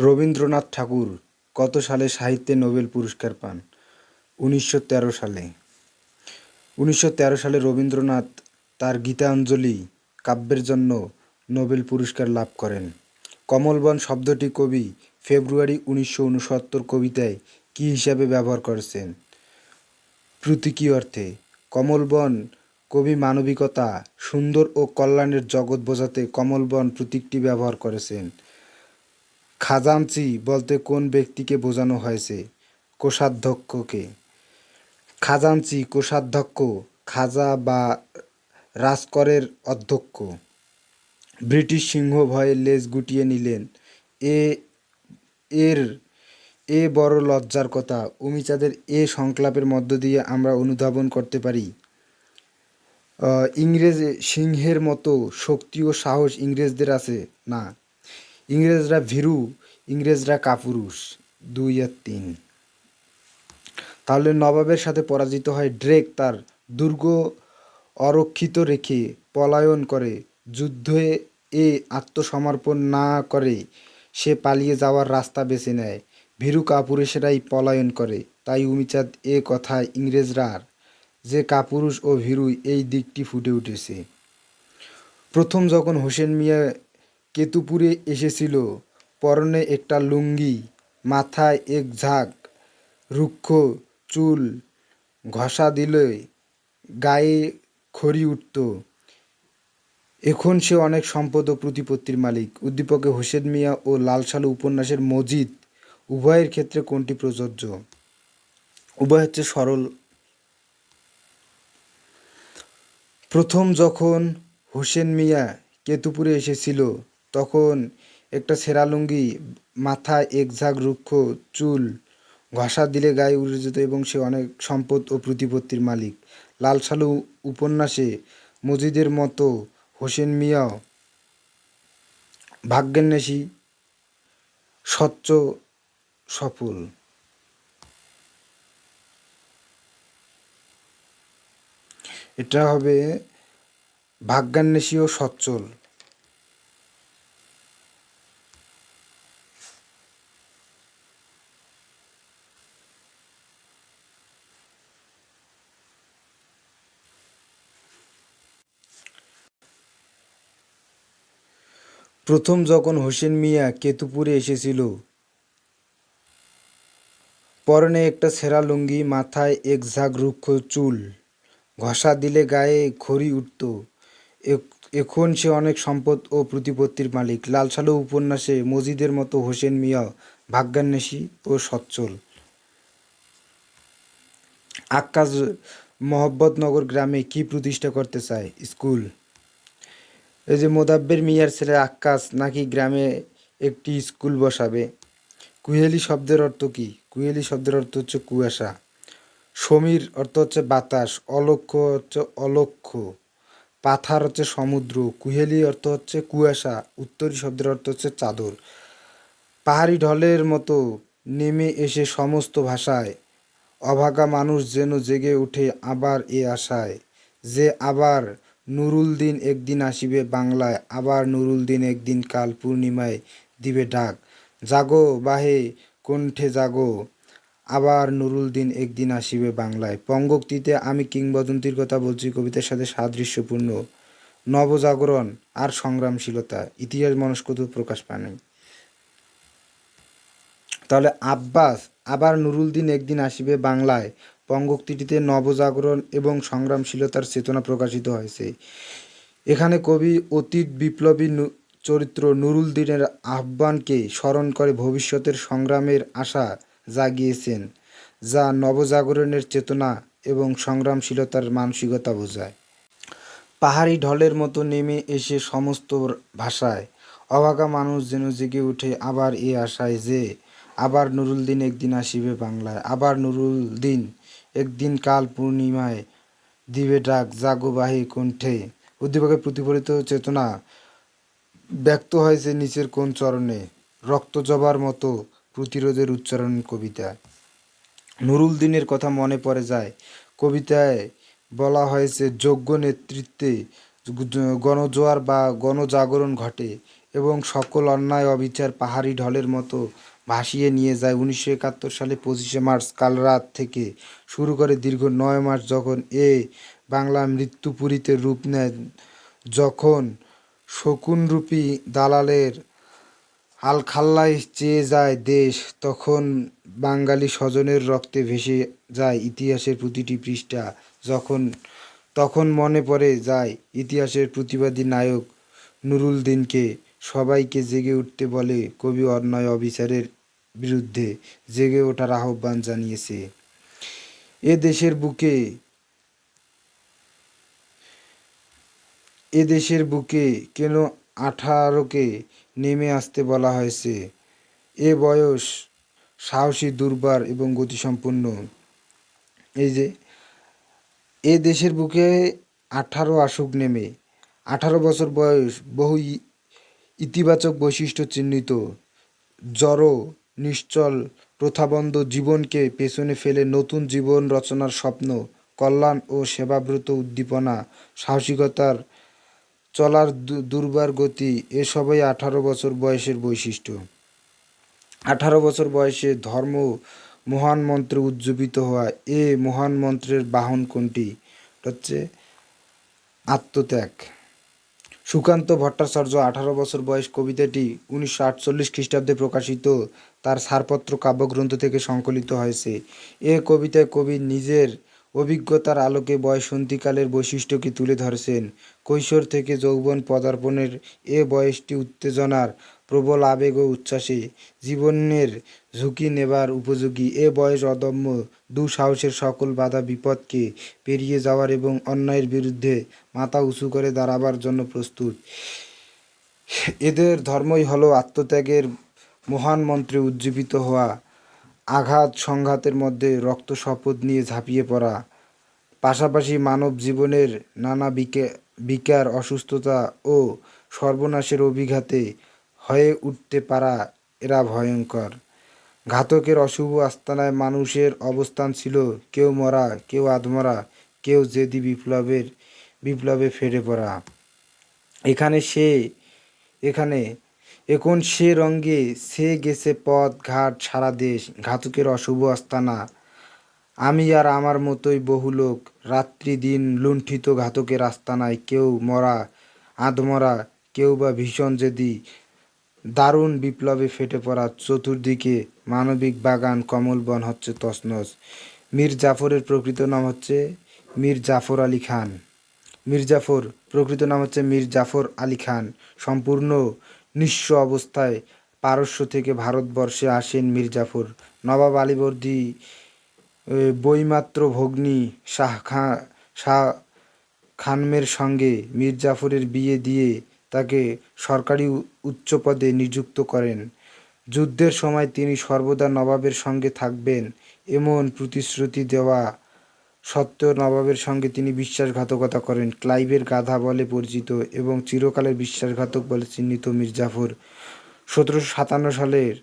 রবীন্দ্রনাথ ঠাকুর কত সালে সাহিত্যে নোবেল পুরস্কার পান? উনিশশো তেরো সালে। উনিশশো তেরো সালে রবীন্দ্রনাথ তার গীতাঞ্জলি কাব্যের জন্য নোবেল পুরস্কার লাভ করেন। কমলবন শব্দটি কবি ফেব্রুয়ারি উনিশশো উনসত্তর কবিতায় কী হিসাবে ব্যবহার করেছেন? প্রতীকী অর্থে কমলবন কবি মানবিকতা, সুন্দর ও কল্যাণের জগৎ বোঝাতে কমলবন প্রতীকটি ব্যবহার করেছেন। খাজাঞ্চি বলতে কোন ব্যক্তিকে বোঝানো হয়েছে? কোষাধ্যক্ষকে। খাজাঞ্চি কোষাধ্যক্ষ, খাজা বা রাজকরের অধ্যক্ষ। ব্রিটিশ সিংহ ভয়ে লেজ গুটিয়ে নিলেন। এ, এর, এ বড় লজ্জার কথা। অমিচাঁদের এ সংকলাপের মধ্য দিয়ে আমরা অনুধাবন করতে পারি। ইংরেজ সিংহের মতো শক্তি ও সাহস ইংরেজদের আছে? না। ইংরেজরা ভীরু, ইংরেজরা কাপুরুষ, দুই আর তিন। তাহলে নবাবের সাথে পরাজিত হয় ড্রেক তার দুর্গ অরক্ষিত রেখে পলায়ন করে, যুদ্ধে এ আত্মসমর্পণ না করে সে পালিয়ে যাওয়ার রাস্তা বেছে নেয়। ভীরু কাপুরুষেরাই পলায়ন করে, তাই উমিচাঁদ এ কথায় ইংরেজরার যে কাপুরুষ ও ভীরু এই দিকটি ফুটে উঠেছে। প্রথম যখন হোসেন মিয়া কেতুপুরে এসেছিল। পরনে একটা লুঙ্গি, মাথায় এক ঝাঁক, রুক্ষ চুল ঘষা দিলে গায়ে খড়ি উঠত। এখন সে অনেক সম্পদ ও প্রতিপত্তির মালিক। উদ্দীপকে হোসেন মিয়া ও লাল সালু উপন্যাসের মজিদ, উভয়ের ক্ষেত্রে কোনটি প্রযোজ্য? উভয় হচ্ছে সরল। প্রথম যখন হোসেন মিয়া কেতুপুরে এসেছিল তখন একটা সেরা লুঙ্গি মাথায় এক ঝাঁক রুক্ষ, চুল ঘষা দিলে গায়ে উড়ে যেত এবং সে অনেক সম্পদ ও প্রতিপত্তির মালিক। লাল সালু উপন্যাসে মজিদের মতো হোসেন মিয়াও ভাগ্যান্বেষী স্বচ্ছ, সফল। এটা হবে ভাগ্যান্বেষী ও সচ্ছল। প্রথম যখন হোসেন মিয়া কেতুপুরে এসেছিল, পরনে একটা ছেঁড়া লুঙ্গি, মাথায় এক ঝাঁক রুক্ষ চুল, ঘষা দিলে গায়ে খড়ি উঠত। এখ- এখন সে অনেক সম্পদ ও প্রতিপত্তির মালিক। লাল সালু উপন্যাসে মজিদের মতো হোসেন মিয়া ভাগ্যান্বেষী ও সচ্ছল। আক্কাস মোহাম্মদনগর গ্রামে কি প্রতিষ্ঠা করতে চায়? স্কুল। এই যে মোদাব্বের মিয়ার ছেলে আক্কাস নাকি গ্রামে একটি স্কুল বসাবে? কুহেলি শব্দের অর্থ কি? কুহেলি শব্দের অর্থ হচ্ছে কুয়াশা। সমীর অর্থ হচ্ছে বাতাস, অলক্ষ হচ্ছে অলক্ষ, পাথার হচ্ছে সমুদ্র, কুহেলি অর্থ হচ্ছে কুয়াশা, উত্তরী শব্দের অর্থ হচ্ছে চাদর। পাহাড়ি ঢলের মতো নেমে এসে সমস্ত ভাষায়, অভাগা মানুষ যেন জেগে ওঠে আবার এ আশায়, যে আবার নুরুল দিন একদিন আসিবে বাংলায়, আবার নুরুল দিন একদিন কাল পূর্ণিমায় দিবে ডাক। জাগো বাহে, কণ্ঠে জাগো, আবার নুরুল দিন একদিন আসিবে বাংলায়। পঙ্গক্তিতে আমি কিংবদন্তির কথা বলছি, কবিতার সাথে সাদৃশ্যপূর্ণ। নবজাগরণ আর সংগ্রামশীলতা, ইতিহাস মনস্কত প্রকাশ পায় নাই। তাহলে আব্বাস, আবার নুরুল দিন একদিন আসিবে বাংলায় পঙ্গক্তিটিতে নবজাগরণ এবং সংগ্রামশীলতার চেতনা প্রকাশিত হয়েছে। এখানে কবি অতীত বিপ্লবী চরিত্র নুরুল দিনের আহ্বানকে স্মরণ করে ভবিষ্যতের সংগ্রামের আশা জাগিয়েছেন, যা নবজাগরণের চেতনা এবং সংগ্রামশীলতার মানসিকতা বোঝায়। পাহাড়ি ঢলের মতো নেমে এসে সমস্ত ভাষায় অভাগা মানুষ যেন জেগে ওঠে আবার এ আশায় যে, আবার নুরুল দিন একদিন আসিবে বাংলায়, আবার নুরুল দিন একদিন কাল পূর্ণিমায় দিবে ডাক জাগোবাহী কণ্ঠে। উদ্দীপকের প্রতিফলিত চেতনা ব্যক্ত হয়েছে নিচের কোন চরণে। রক্ত জবার মতো প্রতিরোধের উচ্চারণ কবিতা। নুরুল দিনের কথা মনে পড়ে যায়। কবিতায় বলা হয়েছে যোগ্য নেতৃত্বে গণজোয়ার বা গণজাগরণ ঘটে এবং সকল অন্যায়, অবিচার, পাহাড়ি ঢলের মতো ভাসিয়ে নিয়ে যায়। উনিশশো একাত্তর সালে পঁচিশে মার্চ, কাল রাত থেকে শুরু করে দীর্ঘ নয় মাস যখন এ বাংলা মৃত্যুপুরীতে রূপ নেয়, যখন শকুনরূপী দালালের আলখাল্লায় চেয়ে যায় দেশ, তখন বাঙালি স্বজনের রক্তে ভেসে যায় ইতিহাসের প্রতিটি পৃষ্ঠা। যখন, তখন মনে পড়ে যায় ইতিহাসের প্রতিবাদী নায়ক নুরুল দিনকে। সবাইকে জেগে উঠতে বলে কবি অন্যায় অবিচারের বিরুদ্ধে জেগে ওঠার আহ্বান জানিয়েছে। এ দেশের বুকে এ দেশের বুকে কেন আঠারোকে নেমে আসতে বলা হয়েছে? এ বয়স সাহসী, দুর্বার এবং গতিসম্পন্ন। এই যে, এ দেশের বুকে আঠারো আসুক নেমে। আঠারো বছর বয়স বহু ইতিবাচক বৈশিষ্ট্য চিহ্নিত। জড়ো নিশ্চল প্রথাবন্ধ জীবনকে পেছনে ফেলে নতুন জীবন রচনার স্বপ্ন, কল্যাণ ও সেবাব্রত উদ্দীপনা, সাহসিকতার চলার দুর্বার গতি এসবই আঠারো বছর বয়সের বৈশিষ্ট্য। আঠারো বছর বয়সে ধর্ম মহান মন্ত্রে উজ্জীবিত হওয়া এ মহান মন্ত্রের বাহন কোনটি? হচ্ছে আত্মত্যাগ। সুকান্ত ভট্টাচার্য, আঠারো বছর বয়স, কবিতাটি উনিশশো আটচল্লিশ খ্রিস্টাব্দে প্রকাশিত। তার ছাড়পত্র কাব্যগ্রন্থ থেকে সংকলিত হয়েছে। এ কবিতায় কবি নিজের অভিজ্ঞতার আলোকে বয়সন্ধিকালের বৈশিষ্ট্যকে তুলে ধরেছেন। কৈশোর থেকে যৌবন পদার্পণের এ বয়সটি উত্তেজনার, প্রবল আবেগ ও উচ্ছ্বাসে জীবনের ঝুঁকি নেবার উপযোগী। এ বয়স অদম্য। দুঃসাহসের সকল বাধা বিপদকে পেরিয়ে যাওয়ার এবং অন্যায়ের বিরুদ্ধে মাথা উঁচু করে দাঁড়াবার জন্য প্রস্তুত। এদের ধর্মই হলো আত্মত্যাগের মহান মন্ত্রে উজ্জীবিত হওয়া। আঘাত সংঘাতের মধ্যে রক্ত শপথ নিয়ে ঝাঁপিয়ে পড়া। পাশাপাশি মানব জীবনের নানা বিকে- বিকার, অসুস্থতা ও সর্বনাশের অভিঘাতে হয়ে উঠতে পারা এরা ভয়ঙ্কর। ঘাতকের অশুভ আস্তানায় মানুষের অবস্থান ছিল, কেউ মরা, কেউ আধমরা, কেউ জেদি বিপ্লবের, বিপ্লবে ফেরে পড়া। এখানে সে, এখানে, এখন সে রঙ্গে সে গেছে পথ, ঘাট, সারা দেশ, ঘাতকের অশুভ আস্তানা। আমি আর আমার মতোই বহু লোক, রাত্রি দিন লুণ্ঠিত ঘাতকের আস্তানায় কেউ মরা, আধমরা, কেউ বা ভীষণ জেদি, দারুণ বিপ্লবে ফেটে পড়া চতুর্দিকে মানবিক বাগান কমল বন হচ্ছে তসনস মীর জাফরের প্রকৃত নাম হচ্ছে মীর জাফর আলী খান। মীর জাফর, প্রকৃত নাম হচ্ছে মীর জাফর আলী খান। সম্পূর্ণ নিঃস্ব অবস্থায় পারস্য থেকে ভারতবর্ষে আসেন মীর জাফর। নবাব আলীবর্দী বইমাত্র ভগ্নী শাহ খা, শাহ খানমের সঙ্গে মীর জাফরের বিয়ে দিয়ে তাকে সরকারি উচ্চ পদে নিযুক্ত করেন। যুদ্ধের সময় তিনি সর্বদা নবাবের সঙ্গে থাকবেন। এমন প্রতিশ্রুতি দেওয়া সত্ত্বেও নবাবের সঙ্গে তিনি বিশ্বাসঘাতকতা করেন। ক্লাইভের গাধা বলে পরিচিত এবং চিরকালের বিশ্বাসঘাতক বলে চিহ্নিত মীর জাফর সতেরোশো সাতান্ন সালের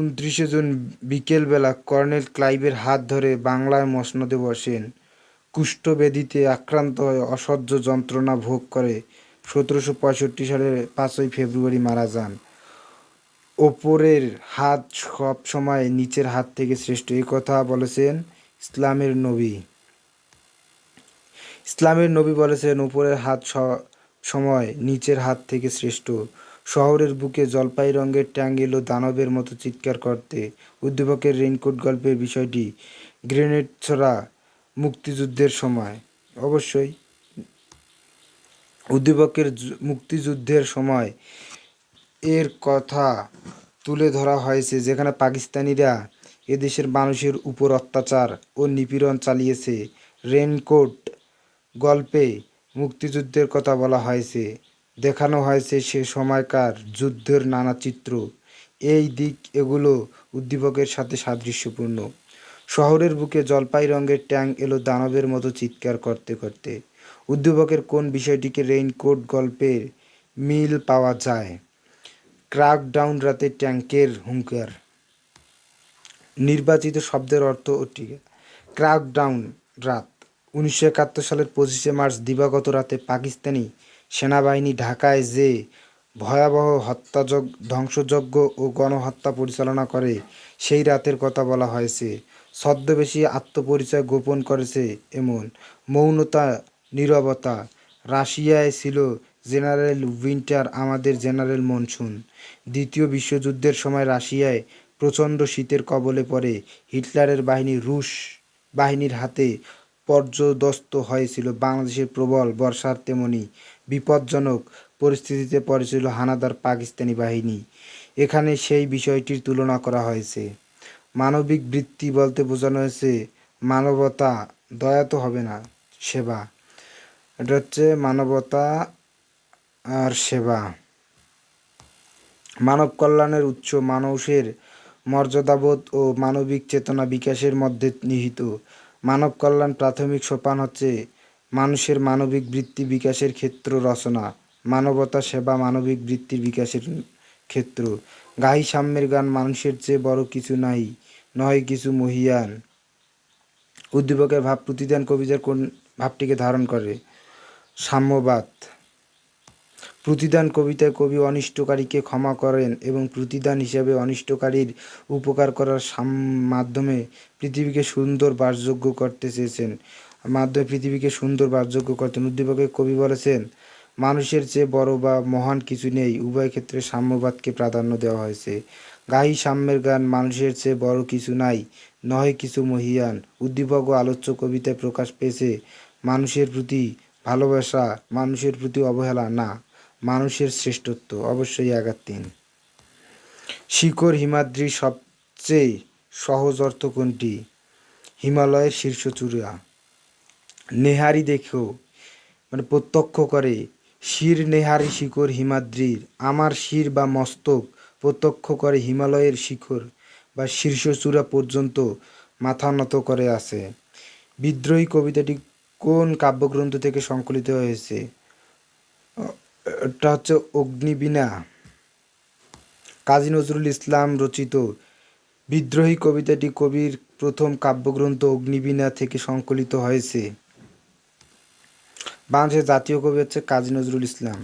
উনত্রিশে জুন বিকেলবেলা কর্নেল ক্লাইভের হাত ধরে বাংলায় মসনদে বসেন। কুষ্ঠব্যাধিতে আক্রান্ত হয়ে অসহ্য যন্ত্রণা ভোগ করে। সতেরোশো পঁয়ষট্টি সালের পাঁচই ফেব্রুয়ারি মারা যান। ওপরের হাত সব সময় নিচের হাত থেকে শ্রেষ্ঠ। এই কথা বলেছেন ইসলামের নবী। ইসলামের নবী বলেছেন উপরের হাত সময় নিচের হাত থেকে শ্রেষ্ঠ। শহরের বুকে জলপাই রঙের ট্যাং এলো দানবের মতো চিৎকার করতে। উদ্দীপকের রেইনকোট গল্পের বিষয়টি গ্রেনেড ছড়া মুক্তিযুদ্ধের সময়। অবশ্যই উদ্দীপকের মুক্তিযুদ্ধের সময় এর কথা তুলে ধরা হয়েছে, যেখানে পাকিস্তানিরা এদেশের মানুষের উপর অত্যাচার ও নিপীড়ন চালিয়েছে। রেনকোট গল্পে মুক্তিযুদ্ধের কথা বলা হয়েছে। দেখানো হয়েছে সে সময়কার যুদ্ধের নানা চিত্র। এই দিক এগুলো উদ্দীপকের সাথে সাদৃশ্যপূর্ণ। শহরের বুকে জলপাই রঙের ট্যাঙ্ক এলো দানবের মতো চিৎকার করতে করতে। উদ্দীপকের কোন বিষয়টিকে রেইনকোট গল্পের মিল পাওয়া যায়? ক্র্যাকডাউন রাতে ট্যাঙ্কের হুঙ্কার। নির্বাচিত শব্দের অর্থ ও টিকা ক্র্যাকডাউন রাত। উনিশশো একাত্তর সালের পঁচিশে মার্চ দিবাগত রাতে পাকিস্তানি সেনাবাহিনী ঢাকায় যে ভয়াবহ হত্যাযজ্ঞ, ধ্বংসযজ্ঞ ও গণহত্যা পরিচালনা করে, সেই রাতের কথা বলা হয়েছে। ছদ্মবেশী আত্মপরিচয় গোপন করেছে এমন মৌনতা নীরবতা। রাশিয়ায় ছিল জেনারেল উইন্টার, আমাদের জেনারেল মনসুন। দ্বিতীয় বিশ্বযুদ্ধের সময় রাশিয়ায় প্রচণ্ড শীতের কবলে পড়ে হিটলারের বাহিনী রুশ বাহিনীর হাতে পর্যদস্ত হয়েছিল। বাংলাদেশের প্রবল বর্ষার তেমনি বিপজ্জনক পরিস্থিতিতে পড়েছিল হানাদার পাকিস্তানি বাহিনী। এখানে সেই বিষয়টির তুলনা করা হয়েছে। মানবিক বৃত্তি বলতে বোঝানো হয়েছে, মানবতা দয়া তো হবে না, সেবা। এটা হচ্ছে মানবতা আর সেবা। মানব কল্যাণের উৎস মানুষের মর্যাদাবোধ ও মানবিক চেতনা বিকাশের মধ্যে নিহিত। মানব কল্যাণ প্রাথমিক সোপান হচ্ছে মানুষের মানবিক বৃত্তি বিকাশের ক্ষেত্র রচনা। মানবতা, সেবা, মানবিক বৃত্তির বিকাশের ক্ষেত্র। গাহি সাম্যের গান মানুষের চেয়ে বড় কিছু নাই নয় কিছু মহিয়ান উদ্দীপকের ভাব প্রতিদান কবিতার কোন ভাবটিকে ধারণ করে? সাম্যবাদ। প্রতিদান কবিতায় কবি অনিষ্টকারীকে ক্ষমা করেন এবং প্রতিদান হিসাবে অনিষ্টকারীর উপকার করার মাধ্যমে পৃথিবীকে সুন্দর বাসযোগ্য করতে চেয়েছেন। মাধ্যমে পৃথিবীকে সুন্দর বাসযোগ্য করতেন উদ্দীপকে কবি বলেছেন, মানুষের চেয়ে বড় বা মহান কিছু নেই, উভয় ক্ষেত্রে সাম্যবাদকে প্রাধান্য দেওয়া হয়েছে। গাহি সাম্যের গান মানুষের চেয়ে বড় কিছু নাই নয় কিছু মহিয়ান। উদ্দীপক ও আলোচ্য কবিতায় প্রকাশ পেয়েছে, মানুষের প্রতি ভালোবাসা মানুষের প্রতি অবহেলা, না, মানুষের শ্রেষ্ঠত্ব, অবশ্যই আঘাত তিন। শিখর হিমাদ্রির সবচেয়ে সহজ অর্থ কোনটি? হিমালয়ের শীর্ষ চূড়া। নেহারি দেখো মানে প্রত্যক্ষ করে, শির নেহারি শিখর হিমাদ্রির, আমার শির বা মস্তক প্রত্যক্ষ করে হিমালয়ের শিখর বা শীর্ষচূড়া পর্যন্ত মাথা নত করে আছে। বিদ্রোহী কবিতাটি কোন কাব্যগ্রন্থ থেকে সংকলিত হয়েছে? এটা হচ্ছে অগ্নিবীণা। কাজী নজরুল ইসলাম রচিত বিদ্রোহী কবিতাটি কবির প্রথম কাব্যগ্রন্থ অগ্নিবীণা থেকে সংকলিত হয়েছে। বাংলাদেশের জাতীয় কবি হচ্ছে কাজী নজরুল ইসলাম।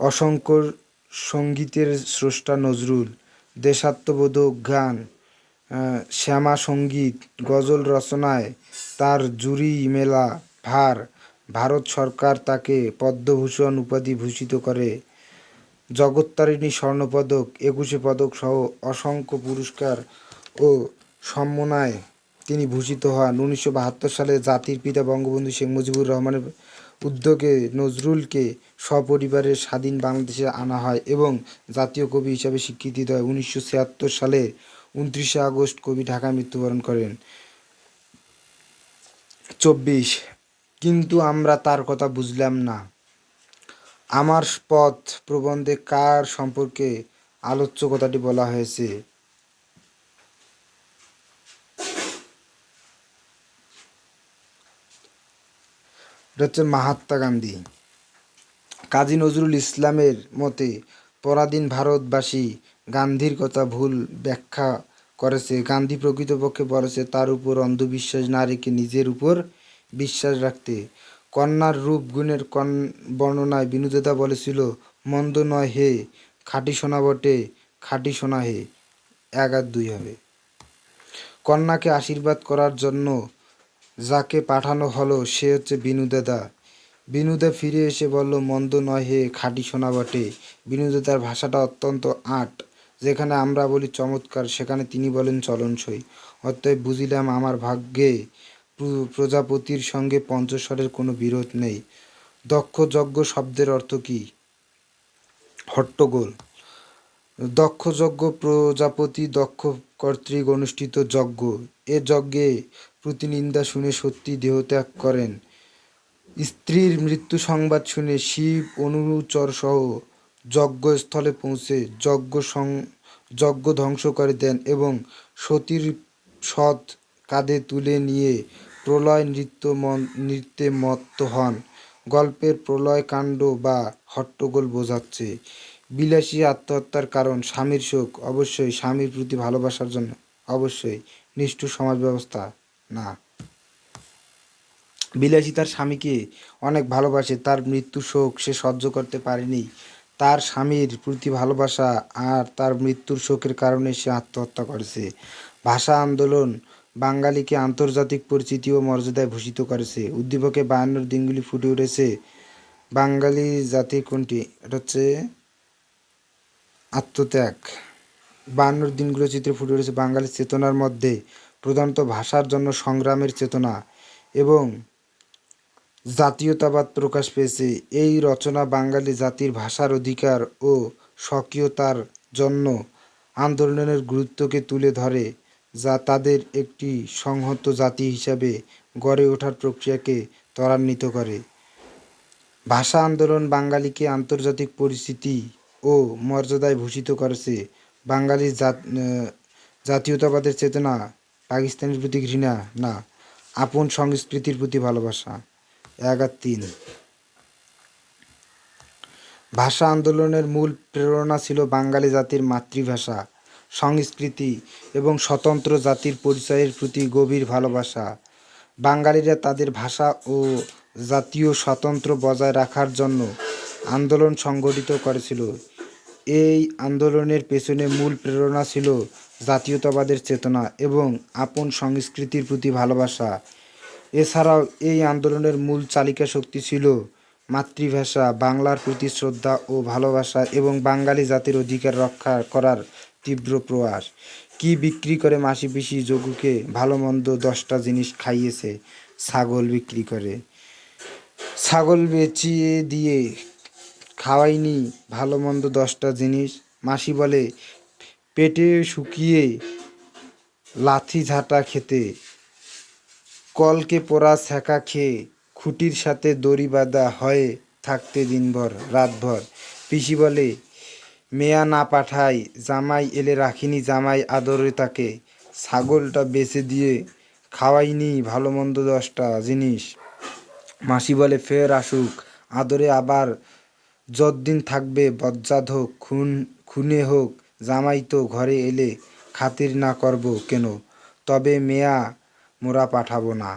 অসংখ্য সঙ্গীতের স্রষ্টা নজরুল। দেশাত্মবোধক গান। শ্যামা সংগীত, গজল রচনায় তার জুরি মেলা ভার। ভারত সরকার তাকে পদ্মভূষণ উপাধি ভূষিত করে। জগত্তারিণী স্বর্ণপদক, একুশে পদক সহ অসংখ্য পুরস্কার ও সম্মানায় তিনি ভূষিত হন। উনিশশো বাহাত্তর সালে জাতির পিতা বঙ্গবন্ধু শেখ মুজিবুর রহমানের উদ্যোগে নজরুলকে সপরিবারে স্বাধীন বাংলাদেশে আনা হয় এবং জাতীয় কবি হিসাবে স্বীকৃতি দেয়। উনিশশো ছিয়াত্তর সালে উনত্রিশে আগস্ট কবি ঢাকায় মৃত্যুবরণ করেন। চব্বিশ, কিন্তু আমরা তার কথা বুঝলাম না। আমার পথ প্রবন্ধে কার সম্পর্কে আলোচ্য কথাটি বলা হয়েছে? এটা হচ্ছে মাহাত্মা গান্ধী। কাজী নজরুল ইসলামের মতে, পরাধীন ভারতবাসী গান্ধীর কথা ভুল ব্যাখ্যা করেছে। গান্ধী প্রকৃতপক্ষে বলেছে, তার উপর অন্ধবিশ্বাস না রেখে নিজের উপর বিশ্বাস রাখতে। কন্যার রূপ গুণের কন, বর্ণনায় বিনোদিতা বলেছিল, মন্দ নয় হে, খাঁটি সোনা বটে, খাঁটি সোনা হে, এক আর দুই হবে। কন্যাকে আশীর্বাদ করার জন্য যাকে পাঠানো হলো, সে হচ্ছে বিনুদাদা বিনুদা ফিরে এসে বলল, মন্দ নয় হে, খাঁটি সোনা বটে। বিনুদাদার ভাষাটা অত্যন্ত আট। যেখানে আমরা বলি চমৎকার, সেখানে তিনি বলেন চলনসই। অতএব বুঝিলাম আমার ভাগ্যে প্র- প্রজাপতির সঙ্গে পঞ্চস্বরের কোনো বিরোধ নেই। দক্ষ যজ্ঞ শব্দের অর্থ কী? হট্টগোল। দক্ষ যজ্ঞ প্রজাপতি, দক্ষ কর্তৃক অনুষ্ঠিত যজ্ঞ। এ যজ্ঞে প্রতিনিন্দা শুনে সত্যি দেহত্যাগ করেন। স্ত্রীর মৃত্যু সংবাদ শুনে শিব অনুচর সহ যজ্ঞস্থলে পৌঁছে যজ্ঞ যজ্ঞ ধ্বংস করে দেন এবং সতীর সৎ কাঁধে তুলে নিয়ে প্রলয় নৃত্য নৃত্যে মত্ত হন। গল্পের প্রলয় কাণ্ড বা হট্টগোল বোঝাচ্ছে। বিলাসী আত্মহত্যার কারণ স্বামীর শোক। অবশ্যই স্বামীর প্রতি ভালোবাসার জন্য। অবশ্যই নিষ্ঠুর সমাজ ব্যবস্থা না। বিলাসী তার স্বামীকে অনেক ভালোবাসে। তার মৃত্যু শোক সে সহ্য করতে পারেনি। তার স্বামীর প্রতি ভালোবাসা আর তার মৃত্যুর শোকের কারণে সে আত্মহত্যা করেছে। ভাষা আন্দোলন বাঙালিকে আন্তর্জাতিক পরিচিতি ও মর্যাদায় ভূষিত করেছে। উদ্দীপকে বায়ান্নর দিনগুলি ফুটে উঠেছে বাঙালি জাতির কোনটি? এটা হচ্ছে আত্মত্যাগ। বায়ান্নর দিনগুলো চিত্রে ফুটে উঠেছে বাঙালির চেতনার মধ্যে, প্রধানত ভাষার জন্য সংগ্রামের চেতনা এবং জাতীয়তাবাদ প্রকাশ পেয়েছে। এই রচনা বাঙালি জাতির ভাষার অধিকার ও স্বকীয়তার জন্য আন্দোলনের গুরুত্বকে তুলে ধরে, যা তাদের একটি সংহত জাতি হিসাবে গড়ে ওঠার প্রক্রিয়াকে ত্বরান্বিত করে। ভাষা আন্দোলন বাঙালিকে আন্তর্জাতিক পরিচিতি ও মর্যাদায় ভূষিত করেছে। বাঙালি জাত জাতীয়তাবাদের চেতনা পাকিস্তানের প্রতি ঘৃণা, না, আপন সংস্কৃতির প্রতি ভালোবাসা। এক আর তিন ভাষা আন্দোলনের মূল প্রেরণা ছিল বাঙালি জাতির মাতৃভাষা, সংস্কৃতি এবং স্বতন্ত্র জাতির পরিচয়ের প্রতি গভীর ভালোবাসা। বাঙালিরা তাদের ভাষা ও জাতীয় স্বতন্ত্র বজায় রাখার জন্য আন্দোলন সংগঠিত করেছিল। এই আন্দোলনের পেছনে মূল প্রেরণা ছিল জাতীয়তাবাদের চেতনা এবং আপন সংস্কৃতির প্রতি ভালোবাসা। এছাড়াও এই আন্দোলনের মূল চালিকা শক্তি ছিল মাতৃভাষা, বাংলার প্রতি শ্রদ্ধা ও ভালোবাসা এবং বাঙালি জাতির অধিকার রক্ষা করার তীব্র প্রয়াস। কি বিক্রি করে মাসি পিসি যোগুকে ভালো মন্দ দশটা জিনিস খাইয়েছে, ছাগল বিক্রি করে। ছাগল বেচিয়ে দিয়ে খাওয়াইনি ভালো মন্দ দশটা জিনিস। মাসি বলে, পেটে শুকিয়ে লাথি ঝাঁটা খেতে কলকে পোড়া ছ্যাঁকা খেয়ে খুঁটির সাথে দড়ি বাঁধা হয়ে থাকতে দিনভর, রাতভর। পিসি বলে, মেয়া না পাঠাই, জামাই এলে রাখিনি জামাই আদরে তাকে। ছাগলটা বেচে দিয়ে খাওয়াইনি ভালো মন্দ দশটা জিনিস। মাসি বলে, ফের আসুক, আদরে আবার যতদিন থাকবে বজ্জাত হোক, খুন, খুনে হোক, জামাই তো ঘরে এলে খাতির না করব কেন? তবে মেয়া মোরা পাঠাবো না।